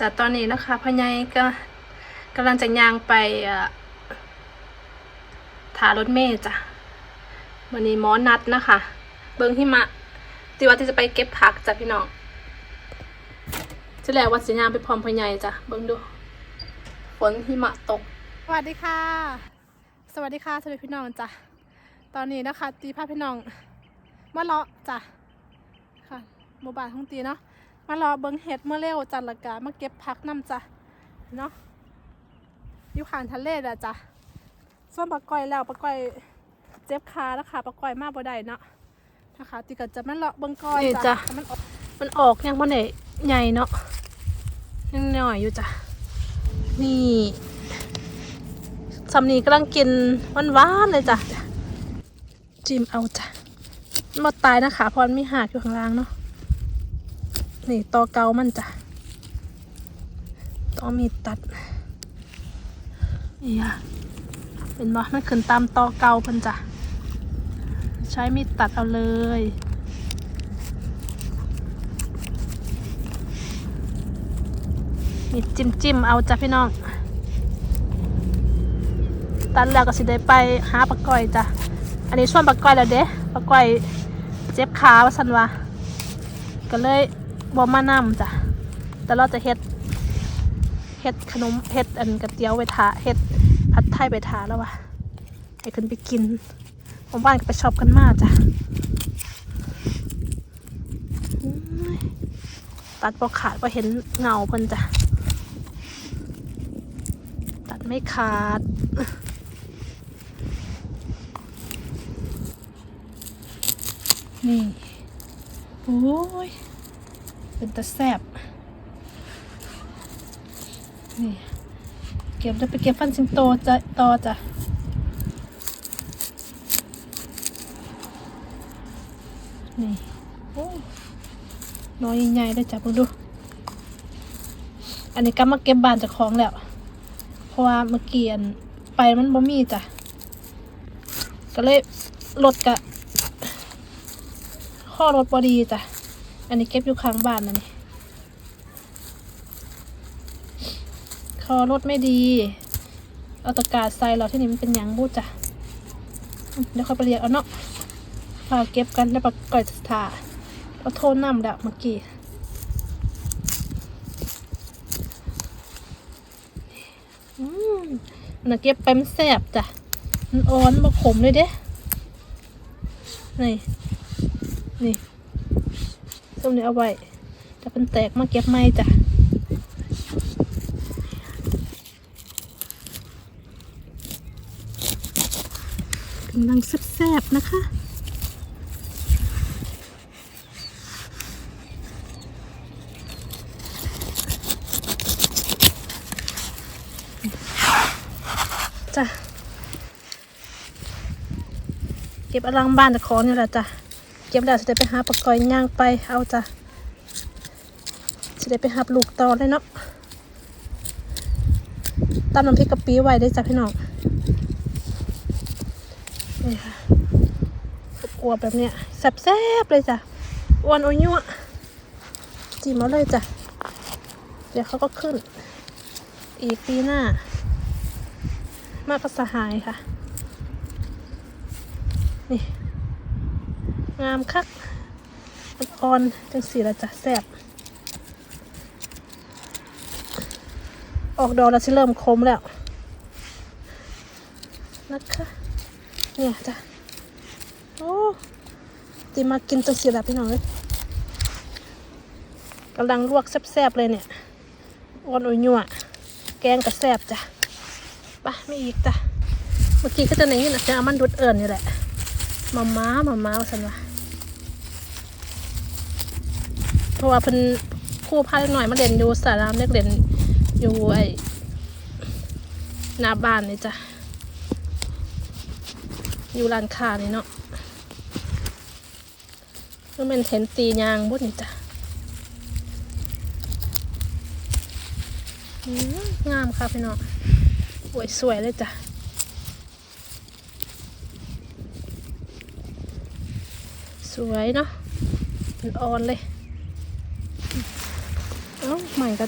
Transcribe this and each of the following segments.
จากตอนนี้นะคะพ่อใหญ่ก็กำลังจะย่างไปเอ่อถารถเมย์จ้ะวันนี้มอนัดนะคะ เบิ้งหิมะที่ว่าที่จะไปเก็บผักจ้ะพี่น้องจะแล้วว่าสิย่างไปพร้อมพ่อใหญ่จ้ะเบิ้งดูฝนหิมะตก สวัสดีค่ะ สวัสดีค่ะสวัสดีพี่น้องจ้ะตอนนี้นะคะตีพาพี่น้องมาเลาะจ้ะค่ะหมู่บ้านของตีเนาะ มารอเบิ้งเห็ดเมื่อเร็วจันละกามาเก็บพักน้ำจ้ะเนาะอยู่ข้างทะเลอะจ้ะส่วนปลาก้อยแล้วปลาก้อยเจ็บขาแล้วค่ะปลาก้อยมาบ่ได้เนาะนะคะติก็จะมาเลาะเบิ้งก้อยนี่จ้ะจ้ะให้มันออกมันออกยังมันไหนใหญ่เนาะยังหน่อยอยู่จ้ะนี่สำนีกำลังกินหวานๆเลยจ้ะจิ้มเอาจ้ะมันบ่ตายนะคะเพราะมันมีหากอยู่ข้างล่างเนาะ นี่ตอเกามันจ้ะตอมีตัดนี่ค่ะเป็นบ่มันขึ้นตามตอเกาเพิ่นจ้ะใช้มีดตัดเอาเลยมีจิ้มจิ้มเอาจ้ะพี่น้อง ตันแล้วก็สิได้ไปหาปลาก้อยจ้ะอันนี้ช่วงปลาก้อยแล้วเด้ปลาก้อยเจ็บขาว่าสันวะก็เลย บ่มานำจ้ะ แต่เราจะเฮ็ดเฮ็ดขนมเฮ็ดอันกระเตียวไปทาเฮ็ดผัดไทยไปทาแล้ววะให้ขึ้นไปกินผมบ้านก็ไปช็อปกันมากจ้ะตัดพอขาดพอเห็นเงาเพิ่นจ้ะ ตัดไม่ขาดนี่ โอ้ย เป็นตะแซบนี่ เก็บจะไปเก็บฟันสิงโตจะต่อจ้ะนี่โอ้น้อยใหญ่ๆเลยจ้ะพวกดู อันนี้ก็มาเก็บบานจากของแล้ว เพราะว่าเมื่อกี้อันไปมันบ่มีจ้ะ ก็เลยรถกะข้อรถบอดีจ้ะ อันนี้เก็บอยู่ข้างบ้านนะนี่คอรถไม่ดี เอาตะกร้าใส่เราที่นี่มันเป็นยังบูจ้ะเดี๋ยวค่อยไปเรียกเอาเนาะพาเก็บกันแล้วปก่อยสถาเราโทษน้ำดับเมื่อกี้อืมน่ะเก็บไปมันแสบจ้ะ มันอ่อนมาขมเลยเด้ นี่ ส้มนี้เอาไว้ถ้าเป็นแตกมาเก็บไม่จ้ะกำลังแซ่บๆนะคะจ้ะเก็บอลังบ้านแต่ของนี่แหละจ้ะ เก็บแล้วจะได้ไปหาปลากอยย่างไปเอาจ้ะจะได้ไปหาลูกตอเลยเนาะตำน้ำพริกกะปิไว้ได้จ้ะพี่น้องนี่ค่ะอวบแบบเนี้ยแซ่บๆเลยจ้ะอ้วนโอยยั่วจิ้มเอาเลยจ้ะเดี๋ยวเขาก็ขึ้น อีกปีหน้ามากก็สหายค่ะ นี่ งามคักอ่อนจังสีละจ้ะแซ่บออกดอกแล้วสิเริ่มคมแล้วนะคะเนี่ยจ้ะโอ้ตีมากินจังสีละพี่น้องเลยกำลังลวกแซ่บๆเลยเนี่ยอ่อนอุ่ยยั่วแกงกับแซบจ้ะไปไม่อีกจ้ะเมื่อกี้ก็จะในนี้นะจะเอามันดุดเอิญนี่แหละมาม้ามาม้าสันวะ เพราะว่าเพิ่นคู่พาเล็กหน่อยมาเล่นอยู่สารามเล็กเล่นอยู่ไอหน้าบ้านนี่จ้ะอยู่ร้านค้านี่เนาะก็เป็นเห็นตียางบดนี่จ้ะงามค่ะพี่น้องสวยสวยเลยจ้ะสวยเนาะมันอ่อนเลย อ้าใหม่ก็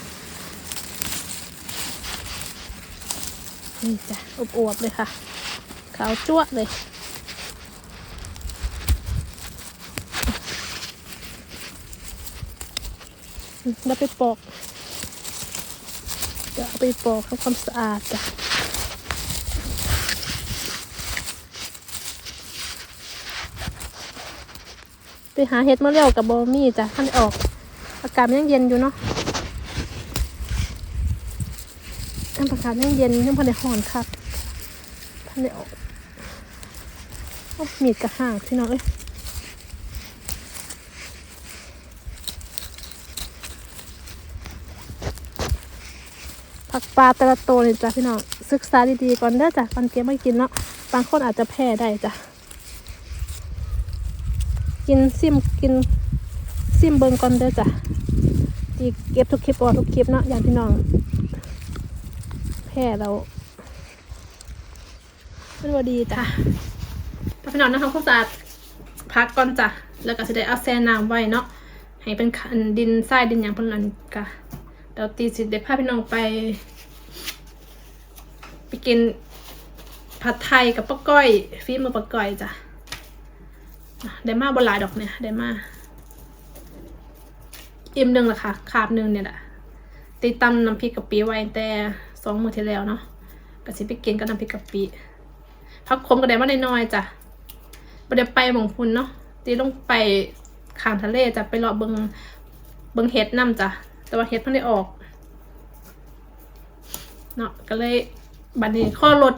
นี่จ้ะอบอวบเลยค่ะ ขาวจ้วเลย แล้วไปปอก จะไปปอกทำความสะอาดจ้ะไปหาเห็ดมาเร็วกับบอมี่จ้ะท่านออก อากาศยังเย็นอยู่เนาะ ท่านอากาศยังเย็นยังพอได้หอนครับท่านได้ออกมีดกระห่างพี่น้องเอ้ยผักปลาแต่ละตัวนี่จ้ะพี่น้องศึกษาดีๆก่อนเด้อจ้ะก่อนเก็บไม่กินเนาะบางคนอาจจะแพ้ได้จ้ะกินซิมกินซิมเบิงก่อนเด้อจ้ะที่เก็บทุกคลิปออกทุกคลิปเนาะอย่างพี่น้อง แพ้เราเป็นว่าดีจ้ะถ้าพี่น้องนะคะความสะอาดพักก่อนจ้ะ แล้วก็จะได้เอาแซ่น้ำไว้เนาะ ให้เป็นคันดินทรายดินอย่างพวกนั้นกะเดี๋ยวตีสิเดี๋ยวพาพี่น้องไป ไปกินผัดไทยกับป้าก้อยฟีมือป้าก้อยจ้ะได้มาบนหลายดอกเนี่ยได้มาอิ่มหนึ่งละค่ะคาบหนึ่งเนี่ยแหละตีตำน้ำพริกกะปิไว้แต่ สองมือที่แล้วเนาะก็สิไปกินกับน้ำพริกกะปิพักคมก็ได้มาน้อยๆจ้ะประเดี๋ยวไปหมองพุนเนาะตีลงไปข้างทะเลจะไปรอเบิงเบิงเห็ดน้ำจ้ะแต่ว่าเฮ็ดเพิ่งได้ออกเนาะก็เลยบัดนี้ข้อรถ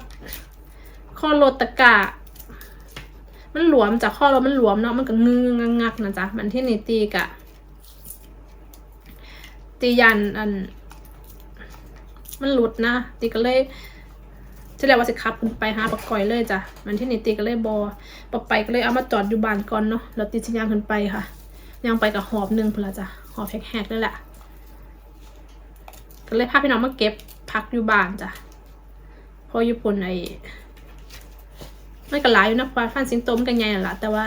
ข้อรถตะกะมันหลวมจากข้อรถมันหลวมเนาะ มันก็งึงงักงักนะจ๊ะ มันที่นี่ตีกะ ตียันอัน มันหลุดนะตีก็เลยที่แรกว่าสิขับขึ้นไปหาปะก่อยเลยจ้ะมันที่นี่ตีก็เลยบอปะไปก็เลยเอามาจอดอยู่บ้านก่อนเนาะแล้วตีสิยางขึ้นไปค่ะยางไปกับหอบหนึ่งพนละจ้ะหอบแหกๆเลยแหละก็เลยพาพี่น้องมาเก็บพักอยู่บ้านจ้ะเพออยู่ปุ่นไอ้ไม่กระหลายอยู่นะควาฟันสิงโตมันกันใหญ่นั่นละแต่ว่า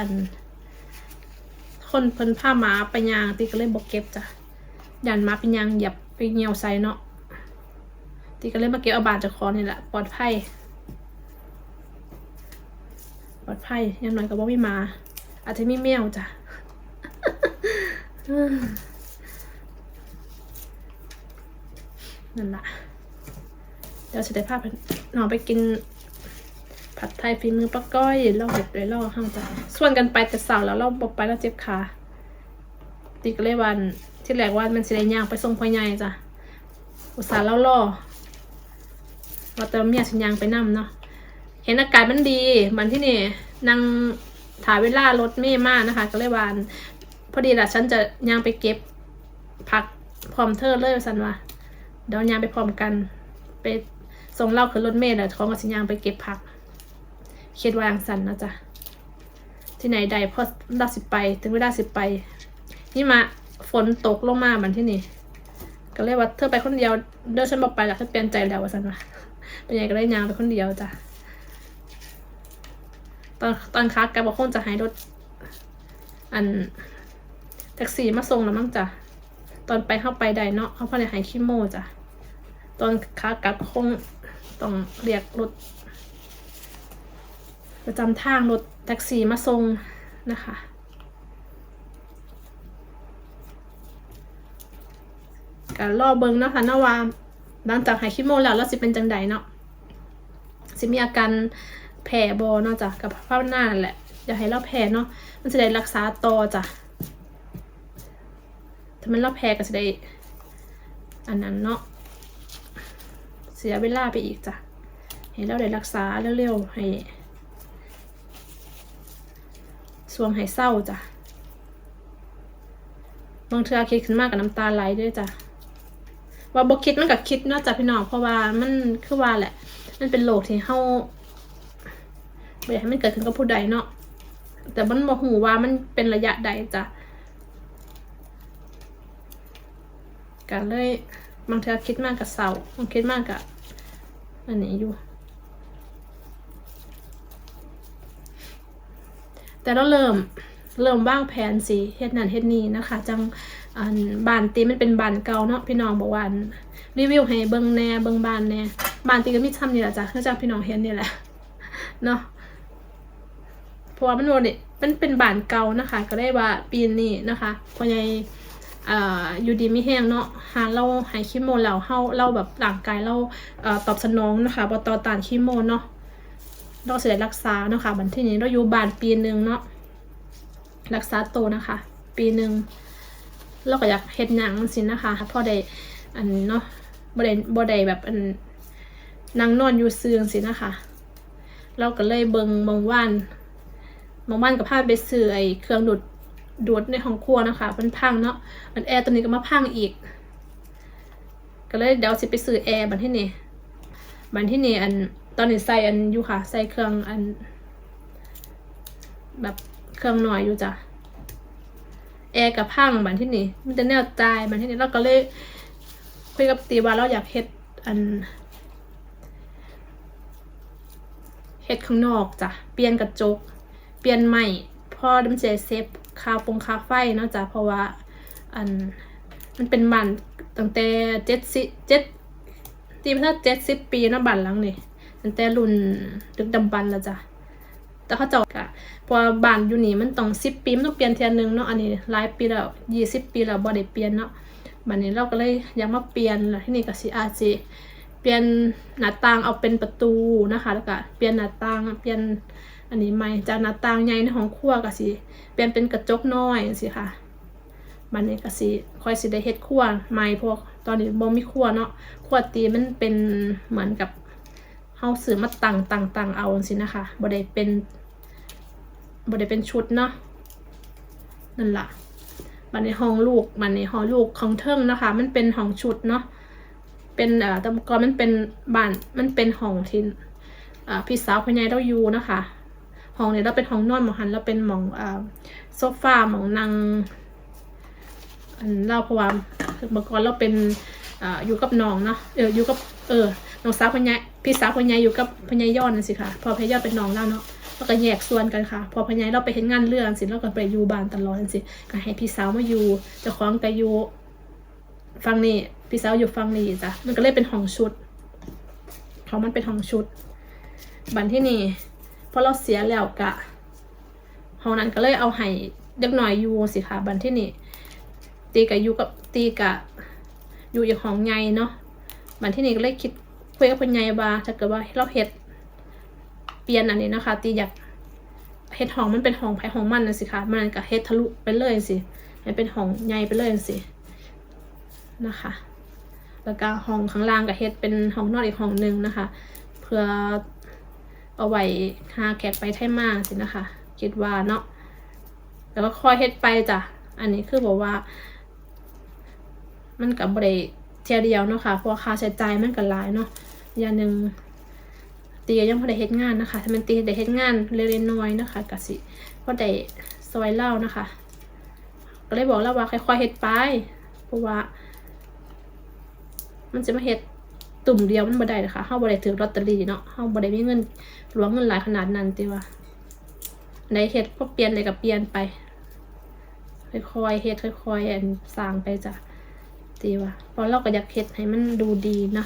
คนเพิ่นผ้าหมาไปยางตีก็เลยบอกเก็บจ้ะยันหมาเป็นยางหยับไปเหี่ยวใส่เนาะ ตีก็เลยมาเก็บเอาบานจากคอนี่แหละปลอดภัยปลอดภัยยังน้อยก็บ่มีมา อาจจะมีแมวจ้ะนั่นละเดี๋ยวจะได้พาน้องไปกิน ผัดไทยฝีมือป้าก้อยเราเห็ดไว้ล่อห้างจ้ะส่วนกันไปแต่เสาร์แล้วเราบอกไปแล้วเจ็บขาตีก็เลยวันที่แรกว่ามันสิได้ย่างไปส่งพ่อใหญ่จ้ะอุตส่าห์เล่าล่อ ว่าแต่เมียฉันยางไปนั่เนาะเห็นอากาศมันดีมันที่นี่นางถ่ายเวลารถเม่มากนะคะ ก็เลยวันพอดีละฉันจะย่างไปเก็บผักพร้อมเธอเลยสันว่าเดี๋ยวยางไปพร้อมกัน ไปส่งเหล่าขึ้นรถเมล์แล้วท้องกับสิยางไปเก็บผักเคิดวายังสันนะจ๊ะที่ไหนใดพอเราสิไปถึงเวลาสิไป นี่มาฝนตกลงมาบันที่นี่ ก็เลยว่าเธอไปคนเดียวเดินฉันบอกไปแล้วเธอเปลี่ยนใจแล้วว่าสันว่า เป็นยังไงก็ได้ยางไปคนเดียวจ้ะตอนตอนคักแกบอกคงจะให้รถอันแท็กซี่มาส่งแล้วมั้งจ้ะตอนไปเข้าไปใดเนาะเขาพอได้หายขี้โมจ้ะตอนขากับคงต้องเรียกรถประจำทางรถแท็กซี่มาส่งนะคะการรอเบิงนะคะนาวา หลังจากหายขี้โมแล้วแล้วสิเป็นจังใดเนาะสิมีอาการแผลบอเนาะจ้ะกับภาพหน้านั่นแหละอย่าให้เราแผลเนาะมันจะได้รักษาต่อจ้ะถ้ามันเราแพ้ก็จะได้อันนั้นเนาะเสียเวลาไปอีกจ้ะให้เราได้รักษาเร็วๆให้สวงให้เศร้าจ้ะบางเทือคิดขึ้นมากกับน้ำตาไหลด้วยจ้ะ ว่าบกคิดมันกับคิดนาะจ้ะพี่น้องเพราะว่ามันคือว่าแหละ มันเป็นโรคที่เฮาไม่อยากให้มันเกิดขึ้นกับผู้ใดเนาะแต่มันบอกหูว่ามันเป็นระยะใดจ้ะกันเลยบางเทีคิดมากกับเสาบางคิดมากกับอันนี้อยู่ แต่เราเริ่มเริ่มวางแผนสิเฮ็ดนั่นเฮ็ดนี่นะคะ จัง อันบานตีมันเป็นบานเก่าเนาะพี่น้องบอกว่ารีวิวให้เบิ่งแน่เบิ่งบานแน่บานตีก็มีทำนี่แหละจ้ะคือจ้าพี่น้องเห็นนี่แหละเนาะเพราะว่ามันโดนเนี่ยมันเป็นบานเก่านะคะ ก็ได้ว่าปีนี้นะคะพอใหญ่อ่าอยู่ดีไม่แห้งเนาะหาเราหายคีโมแล้วเฮาเราแบบร่างกายเราตอบสนองนะคะบ่ต่อต้านคีโมเนาะเราเสิได้รักษาเนาะค่ะบัดทีนี้เราอยู่บานปีหนึงเนาะรักษาตัวนะคะ ปีหนึ่ง เราก็อยากเฮ็ดหยังสินะคะพอได้อันเนาะบ่ได้บ่ได้แบบอันนั่งนอนอยู่เซื่อสินะคะ เราก็เลยเบิงบางวันบางวันก็พาไปซื้อไอ้เครื่องดูดดูดในห้องครัวนะคะมันพังเนาะมันแอร์ตัวนี้ก็มาพังอีก ก็เลยเดี๋ยวสิไปซื้อแอร์บันที่นี่บันที่นี่อันตอนนี้ใส่อันอยู่ค่ะ ใส่เครื่องอัน แบบเครื่องหน่อยอยู่จ้ะ แอร์กับพังบันที่นี่มันจะแนวใจายบันที่นี่เราก็เลยคุยกับตีว่าเราอยากเฮ็ดอันเฮ็ดข้างนอกจ้ะเปลี่ยนกระจก เปลี่ยนใหม่พอมันจเซฟคาปงคาไฟเนาะจ้ะเพราะว่าอันมันเป็นบ้านตั้งแต่เจ็ดสิเจ็ดตีพันเจ็ดสิบปีเนาะบ้านหลังนี่ตั้งแต่รุ่นดึกดำบรรพ์แล้วจ้ะ แต่เขาเจ้ากะพอบ้านอยู่นี่มันต้องสิบปีมันต้องเปลี่ยนเทียนหนึ่งเนาะอันนี้หลายปีแล้วยี่สิบปีแล้วบ่ได้เปลี่ยนเนาะบัดนี้เราก็เลยอยากมาเปลี่ยนแล้วที่นี่ก็สิอาจสิเปลี่ยนหน้าต่างเอาเป็นประตูนะคะ แล้วก็เปลี่ยนหน้าต่างเปลี่ยนอันนี้ใหม่จากหน้าต่างใหญ่ในห้องครัวก็สิเปลี่ยนเป็นกระจกน้อยสิค่ะมันนี้ก็สิค่อยสิได้เฮ็ดครัวใหม่พวกตอนนี้บ่มีครัวเนาะครัวตีมันเป็นเหมือนกับ เฮาซื้อมาตั้งตังตังเอาสินะคะบ่ได้เป็นบ่ได้เป็นชุดเนาะนั่นล่ะบัดในห้องลูกบัดในห้องลูกของเทิงนะคะ มันเป็นห้องชุดเนาะเป็นเอ่อตะกอนมันเป็นบ้านมันเป็นห้องที่อ่าพี่สาวพญายเราอยู่นะคะห้องเนี้เราเป็นห้องนอนหมองหันเราเป็นหมองอ่าโซฟาหมองนางอันเราเพราะว่าเมื่อก่อนเราเป็นอ่าอยู่กับน้องเนาะเอออยู่กับเออ น้องสาวพญายพี่สาวพญายอยู่กับพญายยอนนั่นสิค่ะ พอพญายยอนเป็นน้องเราเนาะแล้วก็แยกส่วนกันค่ะ พอพญายเราไปเห็นงานเรื่องสิเราก็ไปอยู่บ้านตลอดนั่นสิก็ให้พี่สาวมาอยู่เจ้าของก็อยู่ฟังนี่พี่สาวอยู่ฟังนี่จ้ะมันก็เลยเป็นห้องชุดของมันเป็นห้องชุด บันที่นี่พอเราเสียแล้วกะห้องนั้นก็เลยเอาให้เด็กหน่อยอยู่สิค่ะ บันที่นี่ตีกับอยู่กับตีกับอยู่อีกห้องใหญ่เนาะบันที่นี่ก็เลยคิด คุยกับพ่อใหญ่ว่าถ้าเกิดว่าเราเฮ็ดเปลี่ยนอันนี้นะคะ ตีอยากเฮ็ดหองมันเป็นหองไผ่หองมันนะสิค่ะมันก็เฮ็ดทะลุไปเลยสิให้เป็นหองใหญ่ไปเลยสินะคะ แล้วก็ห้องข้างล่างก็เฮ็ดเป็นห้องนอนอีกห้องหนึ่งนะคะ เพื่อเอาไว้หาแขกไปไทยมากสินะคะ คิดว่าเนาะแล้วก็ค่อยเฮ็ดไปจ้ะอันนี้คือบอกว่า มันกับบริเทียเดียวเนาะค่ะเพราะค่าใช้จ่ายมันก็หลายเนาะ ย่างหนึ่งตีก็ยังพอได้เฮ็ดงานนะคะถ้ามันตีได้เฮ็ดงานเล็กๆน้อยๆนะคะก็สิพอได้ซอยเล่านะคะ ก็เลยบอกแล้วว่าค่อยๆเฮ็ดไปเพราะว่า มันจะมาเฮ็ดตุ่มเดียวมันบ่ได้นะคะเฮาบ่ได้ถือลอตเตอรี่เนาะเฮาบ่ได้มีเงินหลวงเงินหลายขนาดนั้นติว่าในเฮ็ดพอเปลี่ยนอะไรก็เปลี่ยนไปค่อยๆเฮ็ดค่อยๆอันสร้างไปจ้ะติว่าพราะเราก็อยากเฮ็ดให้มันดูดีนะ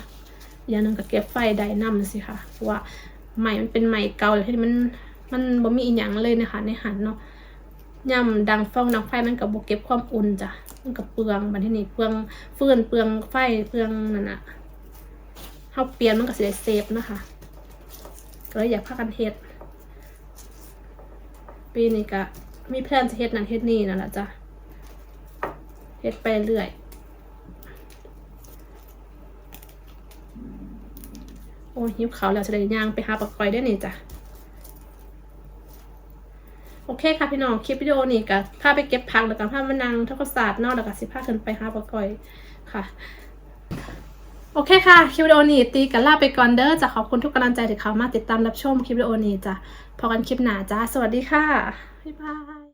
อย่างหนึงก็เก็บไฟได้นำสิค่ะเพราะว่าใหม่มันเป็นใหม่เก่าแล้วที่มันมันบ่มีอีหยังเลยนะคะในหันเนาะย่ำดังฟองดังไฟมันกับบเก็บความอุ่นจ้ะมันกับเปลืองบันที่นี่เปลืองฟืนเปลืองไฟเปลืองนั่นน่ะเขาเปลี่ยนมันก็สิได้เซฟนะคะก็เลยอยากพากันเฮ็ดปีนี้ก็มีแพลนจะเฮ็ดนั่นเฮ็ดนี่นั่นแหละจ้ะเฮ็ดไปเรื่อย อ้ยหิวเขาแล้วจะได้ย่างไปหาปลากอยได้นี่จ้ะโอเคค่ะพี่น้องคลิปวิดีโอนี้ก็พาไปเก็บผักแล้วก็พามานั่งทอดข้าสารเนอกแล้วก็สิพาขึ้นไปหาปลาก้อยค่ะ โอเคค่ะคลิปวิดีโอนี้ตีกันลาไปก่อนเด้อจะขอบคุณทุกกำลังใจที่เขามาติดตามรับชมคลิปวิดีโอนี้จ้ะพอกันคลิปหน้าจ้าสวัสดีค่ะบ๊ายบาย